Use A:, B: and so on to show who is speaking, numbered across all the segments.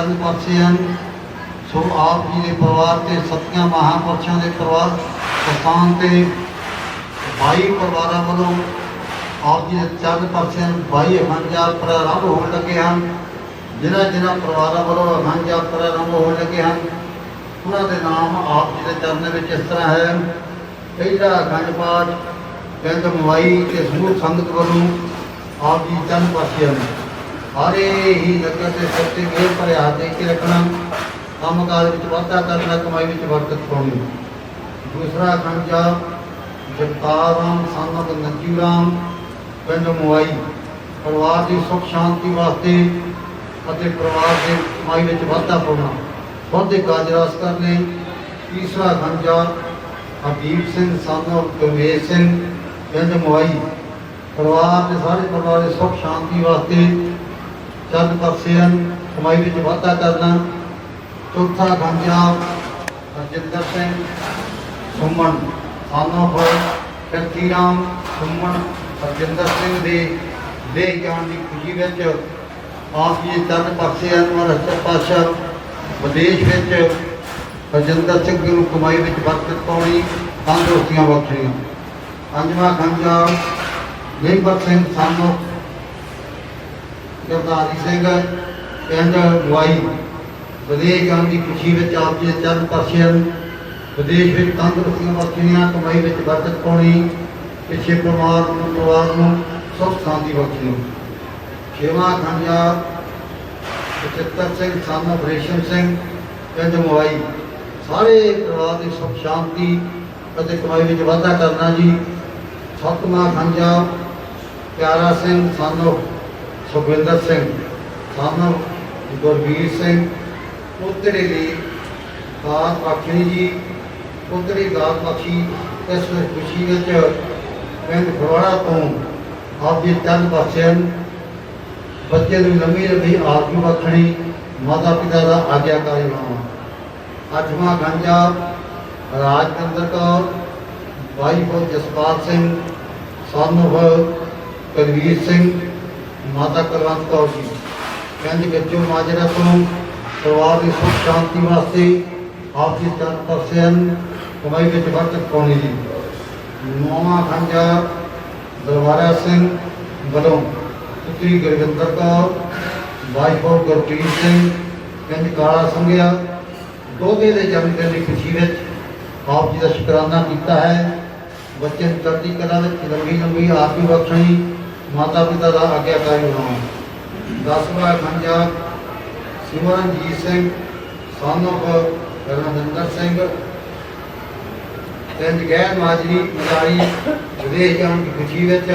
A: ਆਪ ਜੀ ਚਰਨ ਪਾਸੇ ਹਨ। ਸੋ ਆਪ ਜੀ ਦੇ ਪਰਿਵਾਰ ਤੇ ਸਤਿਆਂ ਮਹਾਂਪੁਰਸ਼ਾਂ ਦੇ ਪਰਿਵਾਰ, ਸਥਾਨ ਤੇ 22 ਪਰਿਵਾਰਾਂ ਵੱਲੋਂ ਆਪ ਜੀ ਦੇ ਚਰਨ ਪਰਸੇ ਹਨ 22 ਅਖੰਡਿਆ ਪ੍ਰਾਰੰਭ ਹੋਣ ਲੱਗੇ ਹਨ। ਜਿਨ੍ਹਾਂ ਜਿਨ੍ਹਾਂ ਪਰਿਵਾਰਾਂ ਵੱਲੋਂ ਅਖੰਡਿਆ ਪ੍ਰਾਰੰਭ ਹੋਣ ਲੱਗੇ ਹਨ, ਉਹਨਾਂ ਦੇ ਨਾਮ ਆਪ ਜੀ ਦੇ ਚਰਨ ਵਿੱਚ ਇਸ ਤਰ੍ਹਾਂ ਹੈ। ਪਹਿਲਾ ਅਖੰਡ ਪਾਠ ਪਿੰਡ ਮਵਾਈ ਤੇ ਸਮੂਹ ਸੰਗਤ ਵੱਲੋਂ ਆਪ ਜੀ ਚਰਨ ਪਾਸੇ ਹਨ ਸਾਰੇ ਹੀ ਨਗਰ ਤੇ ਮਿਹਰ ਭਰੇ ਭਰਿਆ ਦੇ ਕੇ ਰੱਖਣਾ ਕੰਮ ਕਾਜ ਵਿੱਚ ਵਾਧਾ ਕਰਨਾ, ਕਮਾਈ ਵਿੱਚ ਬਰਕਤ ਪਾਉਣੀ ਦੂਸਰਾ ਅਖੰਡ ਖੰਜਾ ਜਗਤਾਰ ਰਾਮ ਸਾਨਕ ਨੰਜੂ ਰਾਮ, ਪਿੰਡ ਮੁਆਈ ਪਰਿਵਾਰ ਦੀ ਸੁਖ ਸ਼ਾਂਤੀ ਵਾਸਤੇ ਅਤੇ ਪਰਿਵਾਰ ਦੇ ਕਮਾਈ ਵਿੱਚ ਵਾਧਾ ਪਾਉਣਾ। ਵਾਧੇ ਕਾਜ ਰਾਸ ਕਰਨੇ। ਤੀਸਰਾ ਖੰਜਾ ਹਬੀਬ ਸਿੰਘ ਸਾਨਕ ਗੁਰਮੇਸ਼ ਸਿੰਘ, ਪਿੰਡ ਮੁਆਈ ਪਰਿਵਾਰ ਦੇ ਸਾਰੇ ਪਰਿਵਾਰ ਦੇ ਸੁਖ ਸ਼ਾਂਤੀ ਵਾਸਤੇ ਚੰਦ ਪਰਸੇਨ ਕਮਾਈ ਵਿੱਚ ਵਾਧਾ ਕਰਨਾ। ਚੌਥਾ ਗੰਜਾ ਅਰਜਿੰਦਰ ਸਿੰਘ, ਸੁਮਨ ਸਾਨੂੰ ਹੋ ਕੱਤੀ ਰਾਮ, ਸੁਮਨ ਅਰਜਿੰਦਰ ਸਿੰਘ ਦੇ ਦੇਹ ਜਾਣ ਦੀ ਖੁਸ਼ੀ ਵਿੱਚ ਆਪ ਜੀ ਚੰਦ ਪਰਸੇਨ ਔਰ ਅਰਜਨ ਪਾਸ਼ਾ ਵਿਦੇਸ਼ ਵਿੱਚ ਅਰਜਿੰਦਰ ਸਿੰਘ ਨੂੰ ਕਮਾਈ ਵਿੱਚ ਬਰਕਤ ਪਾਉਣੀ ਤੰਦਰੁਸਤੀਆਂ ਬਖਸ਼ਣੀਆਂ ਪੰਜਵਾਂ ਗੰਜਾ ਨਿਰਭਰ ਸਿੰਘ, ਸਾਨੂੰ ਗੁਰਦਾਰੀ ਸਿੰਘ, ਪਿੰਡ ਗਵਾਈ ਵਿਦੇਸ਼ ਜਾਣ ਦੀ ਖੁਸ਼ੀ ਵਿੱਚ ਆਪ ਜੀ ਦੇ ਚਰਨ ਪਰਸ਼ਿਆਨ ਵਿਦੇਸ਼ ਵਿੱਚ ਤੰਦਰੁਸਤੀਆਂ ਬਖਸ਼ਣੀਆਂ ਕਮਾਈ ਵਿੱਚ ਬਰਕਤ ਪਾਉਣੀ, ਪਿੱਛੇ ਪਰਿਵਾਰ ਨੂੰ ਪਰਿਵਾਰ ਨੂੰ ਸੁਖ ਸ਼ਾਂਤੀ ਬਖਸ਼ਣੀ। ਛੇਵਾਂ ਖੰਜਾ ਬਚਿੱਤਰ ਸਿੰਘ, ਸਾਨਾ ਬ੍ਰੇਸ਼ਨ ਸਿੰਘ, ਪਿੰਡ ਮਵਾਈ ਸਾਰੇ ਪਰਿਵਾਰ ਦੀ ਸੁਖ, ਸ਼ਾਂਤੀ ਅਤੇ ਕਮਾਈ ਵਿੱਚ ਵਾਧਾ ਕਰਨਾ ਜੀ। ਸਤਵਾਂ ਖੰਜਾ ਪਿਆਰਾ ਸਿੰਘ, ਸਾਨੂੰ ਸੁਖਵਿੰਦਰ ਸਿੰਘ ਸਾਨੂੰ ਗੁਰਵੀਰ ਸਿੰਘ, ਪੁੱਤਰੀ ਲਈ ਦਾਤ ਬਖਸ਼ੀ ਜੀ, ਪੁੱਤਰੀ ਦਾਤ ਬਖਸ਼ੀ ਇਸ ਖੁਸ਼ੀ ਵਿੱਚ ਪਿੰਡ ਫਰਵਾੜਾ ਤੋਂ ਆਪ ਜੀ ਚੰਦ ਬਖਸ਼ਣ ਬੱਚੇ ਨੂੰ ਲੰਮੀ ਲੰਮੀ ਆਰਜ਼ੂ ਬਖਸ਼ਣੀ, ਮਾਤਾ ਪਿਤਾ ਦਾ ਆਗਿਆਕਾਰੀ ਬਣਾਉਣਾ ਅੱਠਵਾਂ ਗੰਜਾ ਰਾਜਵਿੰਦਰ ਕੌਰ ਭਾਈ ਬੋ ਜਸਪਾਲ ਸਿੰਘ ਸਾਨੂੰ ਕਲਵੀਰ ਸਿੰਘ ਮਾਤਾ ਕੁਲਵੰਤ ਕੌਰ ਜੀ ਪਿੰਡ ਵਿੱਚੋਂ ਮਾਜਰਾ ਤੋਂ ਪਰਿਵਾਰ ਦੀ ਸੁਖ ਸ਼ਾਂਤੀ ਵਾਸਤੇ ਆਪ ਜੀ ਚਰਨ ਪਰਸਨ ਕਮਾਈ ਵਿੱਚ ਬਰਕਤ ਪਾਉਣੀ ਜੀ ਨੌਵਾਂ ਖੰਜਾ ਦਰਬਾਰਾ ਸਿੰਘ ਵੱਲੋਂ ਪੁੱਤਰੀ ਗੁਰਵਿੰਦਰ ਕੌਰ ਵਾਈਫ ਆਫ ਗੁਰਪ੍ਰੀਤ ਸਿੰਘ ਪਿੰਡ ਕਾਲਾ ਸੰਘਿਆ ਦੋਗੇ ਦੇ ਜਨਮ ਦਿਨ ਦੀ ਖੁਸ਼ੀ ਵਿੱਚ ਆਪ ਜੀ ਦਾ ਸ਼ੁਕਰਾਨਾ ਕੀਤਾ ਹੈ ਬੱਚੇ ਨੂੰ ਚੜ੍ਹਦੀ ਕਲਾ ਵਿੱਚ ਲੰਬੀ ਲੰਬੀ ਆਰਤੀ ਬਖਸ਼ਣੀ ਮਾਤਾ ਪਿਤਾ ਦਾ ਆਗਿਆਕਾਰੀ ਬਣਾਉਣਾ ਦਸਵਾਂ ਖੰਜਾ, ਸਿਮਰਨਜੀਤ ਸਿੰਘ son of ਰਣਵਿੰਦਰ ਸਿੰਘ, ਪਿੰਡ ਗੈਰ ਮਾਜਰੀ ਮਜਾਰੀ ਵਿਦੇਸ਼ ਜਾਣ ਦੀ ਖੁਸ਼ੀ ਵਿੱਚ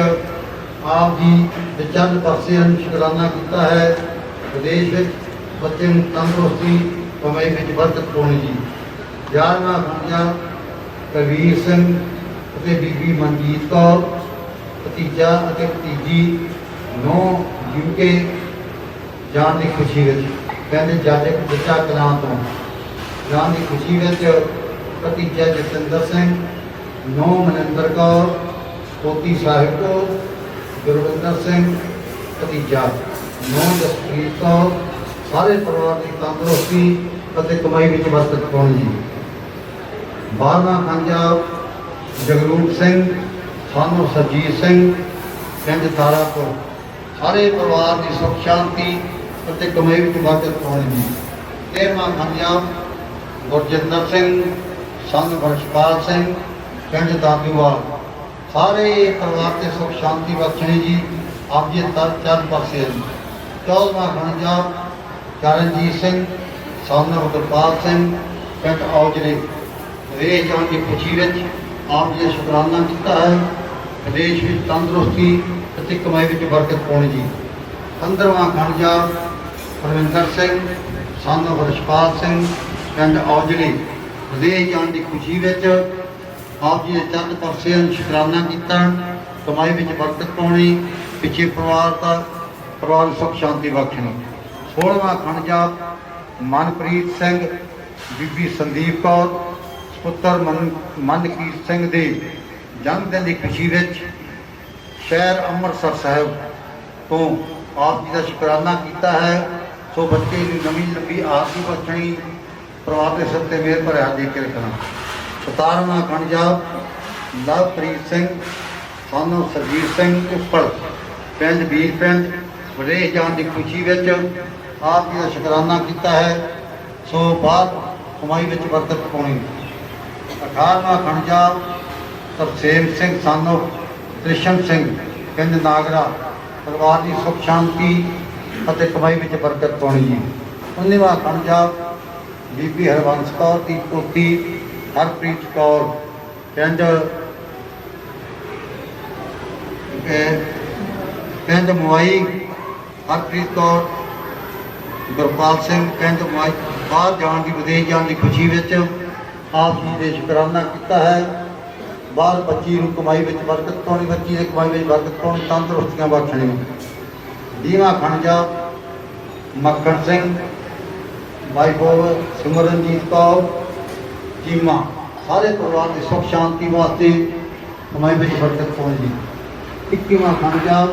A: ਆਪ ਜੀ ਦੇ ਚੰਦ ਪਾਸੇ ਨੂੰ ਸ਼ੁਕਰਾਨਾ ਕੀਤਾ ਹੈ। ਵਿਦੇਸ਼ ਵਿੱਚ ਬੱਚੇ ਨੂੰ ਤੰਦਰੁਸਤੀ ਕਮਾਈ ਵਿੱਚ ਬਰਕਤ ਪਾਉਣੀ ਜੀ ਗਿਆਰਵਾਂ ਖੰਜਾ, ਕਬੀਰ ਸਿੰਘ ਅਤੇ ਬੀਬੀ ਮਨਜੀਤ ਕੌਰ ਭਤੀਜਾ ਅਤੇ ਭਤੀਜੀ ਨੌ ਯੂਕੇ ਜਾਣ ਦੀ ਖੁਸ਼ੀ ਵਿੱਚ ਕਹਿੰਦੇ, ਜੱਜ ਬੱਚਾ ਕਲਾਂ ਤੋਂ। ਜਾਣ ਦੀ ਖੁਸ਼ੀ ਵਿੱਚ ਭਤੀਜਾ ਜਤਿੰਦਰ ਸਿੰਘ ਨੌ ਮਨਿੰਦਰ ਕੌਰ, ਪੋਤੀ ਸਾਹਿਬ ਕੌਰ, ਗੁਰਵਿੰਦਰ ਸਿੰਘ, ਭਤੀਜਾ ਨੌ ਜਸਪ੍ਰੀਤ ਕੌਰ, ਸਾਰੇ ਪਰਿਵਾਰ ਦੀ ਤੰਦਰੁਸਤੀ ਅਤੇ ਕਮਾਈ ਵਿੱਚ ਬਰਕਤ ਪਾਉਣੀ ਜੀ ਬਾਰਵਾਂ ਖੰਜਾ ਜਗਰੂਪ ਸਿੰਘ ਸਾਨੂੰ ਸਰਜੀਤ ਸਿੰਘ, ਪਿੰਡ ਤਾਰਾਪੁਰ, ਸਾਰੇ ਪਰਿਵਾਰ ਦੀ ਸੁਖ, ਸ਼ਾਂਤੀ ਅਤੇ ਕਮਾਈ ਵਿੱਚ ਬਰਕਤ ਪਾਉਣੀ ਜੀ ਤੇਰਵਾਂ ਖੰਜਾ ਗੁਰਜਿੰਦਰ ਸਿੰਘ, ਸੰਗ ਵਰਸ਼ਪਾਲ ਸਿੰਘ, ਪਿੰਡ ਦਾਦੂਵਾਲ। ਸਾਰੇ ਪਰਿਵਾਰ ਤੇ ਸੁਖ, ਸ਼ਾਂਤੀ ਬਖਸ਼ਣੀ ਜੀ, ਆਪ ਜੀ ਤਰ ਚਰਨ ਪਾਸੇ ਜੀ ਚੌਦਵਾਂ ਖੰਜਾ ਚਰਨਜੀਤ ਸਿੰਘ ਸਾਹਮਣੇ ਗੁਰਪਾਲ ਸਿੰਘ, ਪਿੰਡ ਔਜਲੇ। ਵਿਦੇਸ਼ ਜਾਣ ਦੀ ਖੁਸ਼ੀ ਵਿੱਚ ਆਪ ਜੀ ਦਾ ਸ਼ੁਕਰਾਨਾ ਕੀਤਾ ਹੈ। ਵਿਦੇਸ਼ ਵਿੱਚ ਤੰਦਰੁਸਤੀ ਅਤੇ ਕਮਾਈ ਵਿੱਚ ਬਰਕਤ ਪਾਉਣੀ ਜੀ। ਪੰਦਰਵਾਂ ਖਣਜਾ ਪਰਵਿੰਦਰ ਸਿੰਘ ਸੰਨ ਵਰਸ਼ਪਾਲ ਸਿੰਘ, ਪਿੰਡ ਔਜਲੇ, ਵਿਦੇਸ਼ ਜਾਣ ਦੀ ਖੁਸ਼ੀ ਵਿੱਚ ਆਪ ਜੀ ਦੇ ਚੰਦ ਪਰਸੇ ਨੂੰ ਸ਼ੁਕਰਾਨਾ ਕੀਤਾ, ਕਮਾਈ ਵਿੱਚ ਬਰਕਤ ਪਾਉਣੀ, ਪਿੱਛੇ ਪਰਿਵਾਰ ਦਾ, ਪਰਿਵਾਰ ਨੂੰ ਸੁਖ ਸ਼ਾਂਤੀ ਬਖਸ਼ਣੀ। 16ਵਾਂ ਖਣਜਾ, ਮਨਪ੍ਰੀਤ ਸਿੰਘ, ਬੀਬੀ ਸੰਦੀਪ ਕੌਰ, ਪੁੱਤਰ ਮਨ, ਮਨਕੀਰਤ ਸਿੰਘ ਦੇ ਜਨਮ ਦਿਨ ਦੀ ਖੁਸ਼ੀ ਵਿੱਚ ਸ਼ਹਿਰ ਅੰਮ੍ਰਿਤਸਰ ਸਾਹਿਬ ਤੋਂ ਆਪ ਜੀ ਦਾ ਸ਼ੁਕਰਾਨਾ ਕੀਤਾ ਹੈ। ਸੋ ਬੱਚੇ ਨੂੰ ਨਵੀਂ ਲੰਬੀ ਆਰਤੀ ਬਖਸ਼ਣੀ ਪਰਿਵਾਰ ਦੇ ਸਿਰ ਤੇ ਮਿਹਰ ਭਰਿਆ ਦੇ ਕੇ ਰੱਖਣਾ। 17ਵਾਂ ਖੰਡ ਜਾਪ ਲਵਪ੍ਰੀਤ ਸਿੰਘ, ਸਾਨੂੰ ਸਰਜੀਤ ਸਿੰਘ ਉੱਪਰ ਪਿੰਡ ਵੀਰ ਪਿੰਡ, ਵਿਦੇਸ਼ ਜਾਣ ਦੀ ਖੁਸ਼ੀ ਵਿੱਚ ਆਪ ਜੀ ਦਾ ਸ਼ੁਕਰਾਨਾ ਕੀਤਾ ਹੈ। ਸੋ ਬਾਅਦ ਕਮਾਈ ਵਿੱਚ ਬਰਕਤ ਪਾਉਣੀ। 18ਵਾਂ ਖੰਡ ਜਾਪ ਤਰਸੇਮ ਸਿੰਘ ਸਾਨੋ, ਕ੍ਰਿਸ਼ਨ ਸਿੰਘ, ਪਿੰਡ ਨਾਗਰਾ, ਪਰਿਵਾਰ ਦੀ ਸੁਖ ਸ਼ਾਂਤੀ ਅਤੇ ਕਮਾਈ ਵਿੱਚ ਬਰਕਤ ਪਾਉਣੀ ਜੀ। 19ਵਾਂ ਖੰਡ ਜਾਪ ਬੀਬੀ ਹਰਵੰਸ ਕੌਰ ਦੀ ਪੋਤੀ ਹਰਪ੍ਰੀਤ ਕੌਰ, ਪਿੰਡ, ਅਹ, ਪਿੰਡ ਮੁਆਈ ਹਰਪ੍ਰੀਤ ਕੌਰ, ਗੁਰਪਾਲ ਸਿੰਘ, ਪਿੰਡ ਮੁਆਈ ਬਾਹਰ ਜਾਣ ਦੀ, ਵਿਦੇਸ਼ ਜਾਣ ਦੀ ਖੁਸ਼ੀ ਵਿੱਚ ਆਪ ਜੀ ਦੇ ਸ਼ੁਕਰਾਨਾ ਕੀਤਾ ਹੈ। ਬਾਹਰ ਬੱਚੀ ਨੂੰ ਕਮਾਈ ਵਿੱਚ ਬਰਕਤ ਪਾਉਣੀ ਬੱਚੀ ਦੇ ਕਮਾਈ ਵਿੱਚ ਬਰਕਤ ਪਾਉਣੀ ਤੰਦਰੁਸਤੀਆਂ ਬਖਸ਼ਣੀ ਦੀਵਾ ਖਣਜਾ ਮੱਖਣ ਸਿੰਘ, ਵਾਈਫ ਆਫ ਸਿਮਰਨਜੀਤ ਕੌਰ, ਚੀਮਾ, ਸਾਰੇ ਪਰਿਵਾਰ ਦੀ ਸੁਖ ਸ਼ਾਂਤੀ ਵਾਸਤੇ ਕਮਾਈ ਵਿੱਚ ਬਰਕਤ ਪਾਉਣੀ ਜੀ 21ਵਾਂ ਖਣਜਾ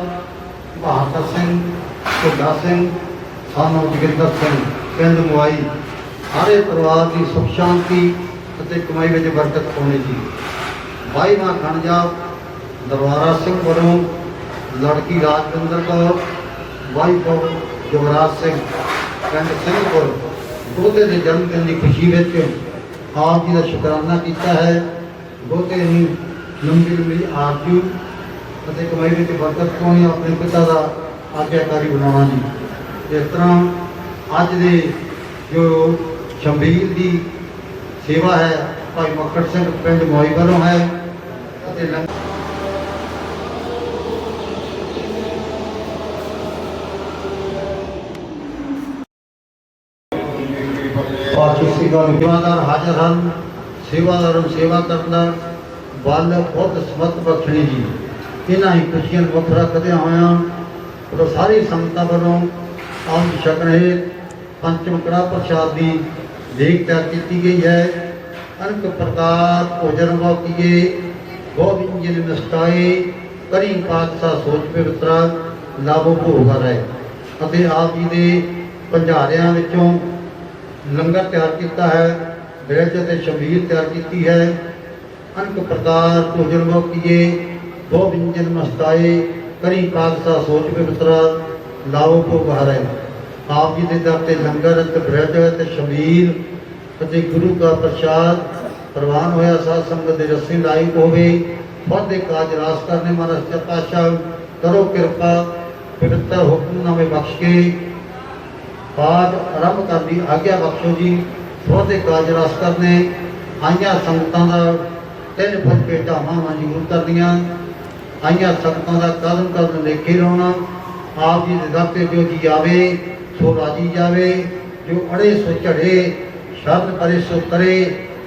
A: ਬਹਾਦਰ ਸਿੰਘ ਢੁੱਡਾ ਸਿੰਘ, ਸਾਨੂੰ ਜਗਿੰਦਰ ਸਿੰਘ, ਪਿੰਡ ਮੁਆਈ ਸਾਰੇ ਪਰਿਵਾਰ ਦੀ ਸੁਖ ਸ਼ਾਂਤੀ ਅਤੇ ਕਮਾਈ ਵਿੱਚ ਬਰਕਤ ਪਾਉਣੀ ਜੀ ਬਾਈਵਾਂ ਖਣਜਾ ਦਰਬਾਰਾ ਸਿੰਘ ਵੱਲੋਂ ਲੜਕੀ ਰਾਜਵਿੰਦਰ ਕੌਰ ਵਾਈਫ ਆਫ ਜਵਰਾਜ ਸਿੰਘ, ਪਿੰਡ ਸਿੰਘਪੁਰ ਦੋਤੇ ਦੇ ਜਨਮ ਦਿਨ ਦੀ ਖੁਸ਼ੀ ਵਿੱਚ ਆਪ ਜੀ ਦਾ ਸ਼ੁਕਰਾਨਾ ਕੀਤਾ ਹੈ। ਦੋਤੇ ਨੂੰ ਲੰਬੀ ਲੰਬੀ ਆਰਜੂ ਅਤੇ ਕਮਾਈ ਵਿੱਚ ਬਰਕਤ ਪਾਉਣੀ ਆਪਣੇ ਪਿਤਾ ਦਾ ਆਗਿਆਕਾਰੀ ਬਣਾਉਣਾ ਜੀ। ਇਸ ਤਰ੍ਹਾਂ ਅੱਜ ਦੇ ਜੋ ਸ਼ੰਬੀਰ ਦੀ ਸੇਵਾ ਹੈ, ਭਾਈ ਮੱਕੜ ਸਿੰਘ ਪਿੰਡ ਮੋਈ ਵੱਲੋਂ ਹੈ। ਅਤੇ ਲੰਗ- ਪਾਕਿਸਤੀ ਦਾ ਸੇਵਾਦਾਰ ਹਾਜ਼ਰ ਹਨ ਸੇਵਾਦਾਰਾਂ ਨੂੰ ਸੇਵਾ ਕਰਨ ਦਾ ਬਲ ਬਹੁਤ ਸਮਤ ਬਖਸ਼ਣੀ ਜੀ ਇਹਨਾਂ ਹੀ ਖੁਸ਼ੀਆਂ ਨੂੰ ਵੱਖ ਰੱਖਦਿਆਂ ਹੋਇਆਂ ਉਹ ਸਾਰੀ ਸੰਗਤਾਂ ਵੱਲੋਂ ਆਪ ਛਕ ਰਹੇ ਪੰਚਮ ਕੜਾ ਪ੍ਰਸ਼ਾਦ ਦੀ ਦੇਖ ਤਿਆਰ ਕੀਤੀ ਗਈ ਹੈ ਅਨਕ ਪ੍ਰਕਾਰ ਭੋਜਨ ਵਾਕੀਏ ਕਰੀ ਪਾਤਸ਼ਾਹ ਸੋਚ ਪਵਿੱਤਰਾ ਲਾਭੋ ਭੋਗਾ ਰਹੇ ਅਤੇ ਆਪ ਜੀ ਦੇ ਭੰਡਾਰਿਆਂ ਵਿੱਚੋਂ ਲੰਗਰ ਤਿਆਰ ਕੀਤਾ ਹੈ ਬ੍ਰਿਜ ਅਤੇ ਸ਼ਬੀਰ ਤਿਆਰ ਕੀਤੀ ਹੈ। ਅਨਕ ਪ੍ਰਕਾਰ ਭੋਜਨ ਵਾਕੀਏ ਗੋਬਿੰਦ ਜੀ ਮਸਤਾਏ, ਕਰੀ ਪਾਤਸ਼ਾਹ ਸੋਚ ਪਵਿੱਤਰਾ ਲਾਭੋ ਭੋਗਾ ਰਹੇ ਆਪ ਜੀ ਦੇ ਦਰ ਤੇ ਲੰਗਰ ਅਤੇ ਬ੍ਰਿਜ ਅਤੇ ਸ਼ਬੀਰ ਅਤੇ ਗੁਰੂ ਦਾ ਪ੍ਰਸ਼ਾਦ ਪ੍ਰਵਾਨ ਹੋਇਆ ਸਾਧ ਸੰਗਤ ਦੇ ਰਸੀ ਲਾਇਕ ਹੋਵੇ, ਵਾਧੇ ਕਾਜ ਰਾਸ ਕਰਨੇ ਮਹਾਰਾਜ ਸੱਚਾ ਪਾਤਸ਼ਾਹ, ਕਰੋ ਕਿਰਪਾ, ਪਵਿੱਤਰ ਹੁਕਮਨਾਮੇ ਬਖਸ਼ ਕੇ, ਪਾਠ ਆਰੰਭ ਕਰਨ ਦੀ ਆਗਿਆ ਬਖਸ਼ੋ ਜੀ, ਵਾਧੇ ਕਾਜ ਰਾਸ ਕਰਨੇ, ਆਈਆਂ ਸੰਗਤਾਂ ਦਾ ਤਿੰਨ ਫੁੱਟ ਕੇ ਢਾਵਾਂ ਮਨਜ਼ੂਰ ਕਰਦੀਆਂ ਆਈਆਂ ਸੰਗਤਾਂ ਦਾ ਕਦਮ ਕਦਮ ਲੇਖੇ ਲਾਉਣਾ, ਆਪ ਜੀ ਦੇ ਦਰ ਤੇ ਜੋ ਜੀ ਆਵੇ, ਸੋ ਰਾਜੀ ਜਾਵੇ, ਜੋ ਅੜੇ ਸੋ ਝੜੇ ਸ਼ਬਦ ਕਰੇ ਸੋ ਤਰੇ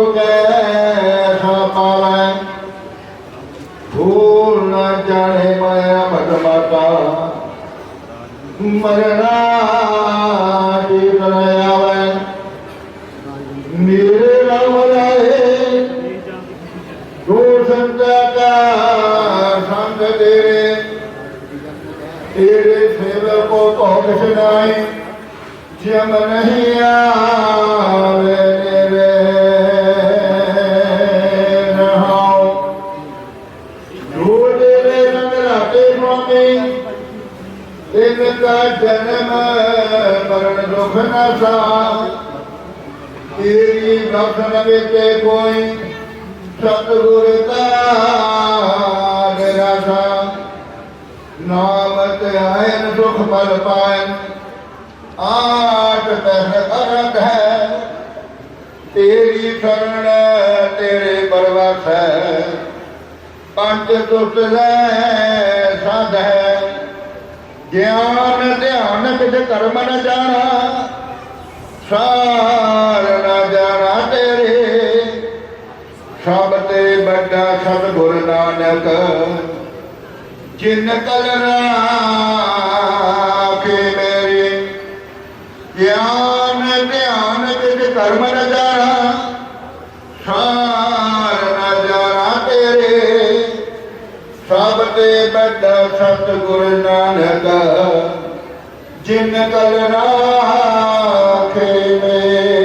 A: ਸੋ
B: ਡੁੱਬ ਗਏ ਸਾ ਪਾਵੈ ਭੂਲ ਨਾ ਜਾਣੇ ਮਾਇਆ ਭਗਵਾਤਾ ਮਰਣਾ ਦੀ ਆਵੇ ਮੇਰੇ ਰਾਮ ਰਾਏ ਦੋ ਜਨਮ ਮਰਨ ਦੁਖ ਨਾ ਸਾ ਤੇਰੀ ਬਖਸ਼ਣ ਵਿੱਚ ਕੋਈ ਸਤਿਗੁਰ ਦਾ ਨਿਰਾਸ਼ਾ ਨਾਮ ਤੇ ਆਇਨ ਸੁਖ ਪਲ ਪਾਇਨ। ਆਟ ਪਹਿਰ ਕਰਤ ਹੈ। ਤੇਰੀ ਸ਼ਰਨ ਤੇਰੇ ਪਰਵਾਸ ਹੈ। ਪੰਜ ਦੁੱਤ ਲੈ ਸਾਧ ਹੈ। ਗਿਆਨ, ਧਿਆਨ ਕਿਛ ਕਰਮ ਨ ਜਾਣਾ, ਸਾਰ ਨ ਜਾਣਾ ਤੇਰੇ। ਸਭ ਤੇ ਵੱਡਾ ਸਤਿਗੁਰ ਨਾਨਕ, ਜਿਨ ਕਲ ਰਾਖੇ ਮੇਰੇ। ਗਿਆਨ, ਧਿਆਨ ਕਿਛ ਕਰਮ ਨ ਸਭ ਤੇ ਵੱਡਾ ਸਤਿਗੁਰ ਨਾਨਕ, ਜਿਨ ਕਲ ਰਾਖੇ ਮੇਰੇ।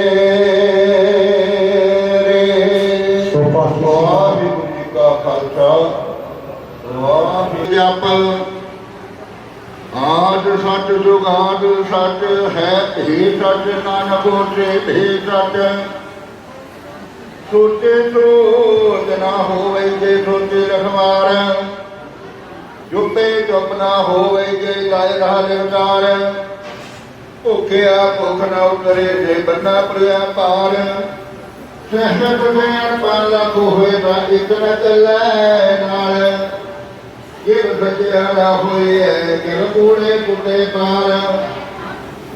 A: ਸੋ
B: ਵਾਹਿਗੁਰੂ ਜੀ ਕਾ ਖਾਲਸਾ, ਵਾਹਿਗੁਰੂ ਜੀ ਆਪਲ ਆਦ ਸੱਚ ਜੁਗਾਦ ਸੱਚ ਹੈ ਭੇ ਸੱਚ ਨਾਨਕ ਹੋਤੇ ਭੇ ਸੱਚ। ਸੋਚੇ ਸੋਚ ਨਾ ਹੋਵੇ ਜੇ ਸੋਚੇ ਰਖਵਾਰ ਜੁਪੇ ਜੁਪ ਨਾ ਹੋਵੇ ਜੇ ਲਾਇ ਰਹਾ ਲਿਵਤਾਰ ਭੁਖਿਆ ਭੁਖ ਨਾ ਉਤਰੇ ਜੇ ਬੰਨਾ ਪ੍ਰਿਆ ਪਾਰ। ਸਹਿਤ ਦੇਣ ਪਾਲਾ ਕੋ ਹੋਏ ਤਾਂ ਇੱਕ ਨਾ ਚੱਲੇ ਨਾਲ। ਇਹ ਸੱਚਿਆ ਨਾ ਹੋਏ ਹੈ ਕੂੜੇ ਕੁੱਤੇ ਪਾਰ?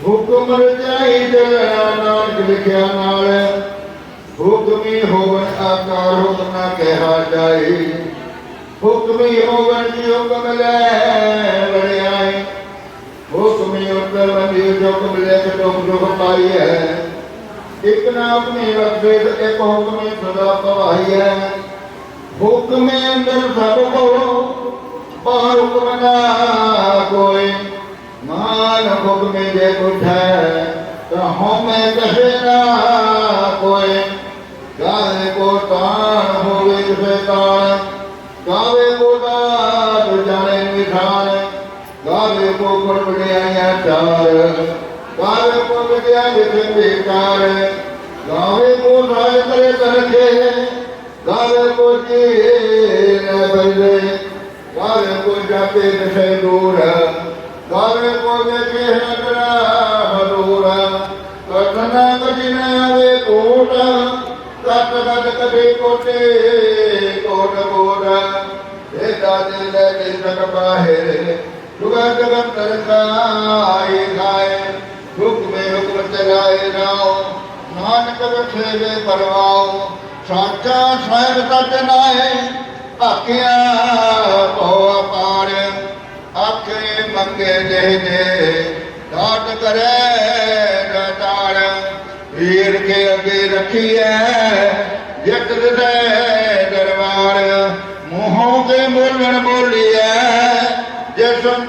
B: ਹੁਕਮ ਰਜਾਈ ਜਲਣਾ ਨਾਨਕ ਲਿਖਿਆ ਨਾਲ। ਹੁਕਮੀ ਹੋਵਨ ਆਕਾਰ ਹੁਕਮ ਨਾ ਕਿਹਾ ਜਾਏ। ਹੁਕਮੀ ਹੋਵਨ ਜੀ ਹੁਕਮ ਲੈ ਵੜਿਆਏ ਹੁਕਮੀ ਉੱਤਰ ਵੰਦੀ ਜੋ ਹੁਕਮ ਲੈ ਕੇ ਟੋਕ ਜੋ ਪਾਈ ਹੈ ਇੱਕ ਨਾ ਆਪਣੀ ਰੱਖੇ ਤੇ ਇੱਕ ਹੁਕਮੀ ਸਦਾ ਪਵਾਈ ਹੈ ਹੁਕਮੇ ਅੰਦਰ ਸਭ ਕੋ ਬਾਹਰ ਹੁਕਮ ਨਾ ਕੋਈ ਮਾਨ ਹੁਕਮੇ ਜੇ ਉਠੈ ਤਾਂ ਹਉਮੈ ਕਹੇ ਨਾ ਕੋਈ ਗਾਵੇ ਕੋ ਤਾਨ ਹੋਵੇ ਜਿਸੇ ਤਾਨ ਗਾਵੇ ਕੋ ਦਾਤ ਜਾਣੇ ਨਿਠਾਨ ਗਾਵੇ ਕੋ ਗੁਣ ਵਡਿਆਈਆਂ ਚਾਰ। ਗਾਵੇ ਕੋ ਵਿਦਿਆਈ ਜਿਸੇ ਬੇਕਾਰ ਗਾਵੇ ਕੋ ਰਾਜ ਕਰੇ ਤਰਖੇ ਗਾਵੇ ਕੋ ਜੀ ਨ ਬੰਦੇ। ਗਾਵੇ ਕੋ ਜਾਪੇ ਦਿਸੇ ਦੂਰ। ਗਾਵੇ ਕੋ ਵੇਖੇ ਨਗਰਾ ਹਦੂਰ ਕਤਨਾ ਕਜਿ ਨ ਆਵੇ ਕੋਟ ਕਤ ਕਤ ਕਦੇ ਕੋਟੇ ਕੋਟ। ਦਾਦੇ ਲੈ ਕੇ ਤਕ ਬਾਹਿਰ ਜੁਗਾ ਜਗਤ ਤਰਸਾਈ ਗਾਏ ਹੁਕਮੇ ਨਾਨਕ ਬਖਸ਼ੇ ਵੇ ਪਰਵਾਓ ਸਾਚਾ ਸਹਿਬ ਸਚ ਨਾਏ ਭਾਕਿਆ ਭੋ ਅਪਾਰ ਆਖੇ, ਮੰਗੇ ਦੇ ਦੇ। ਦਾਤ ਕਰੇ ਰਤਾਰ ਵੀਰ ਕੇ ਅੱਗੇ ਰੱਖੀਐ। ਜਤ ਦੇ ਦਰਬਾਰ। ਮੋਹੋਂ ਕੇ ਬੋਲਣ Gerson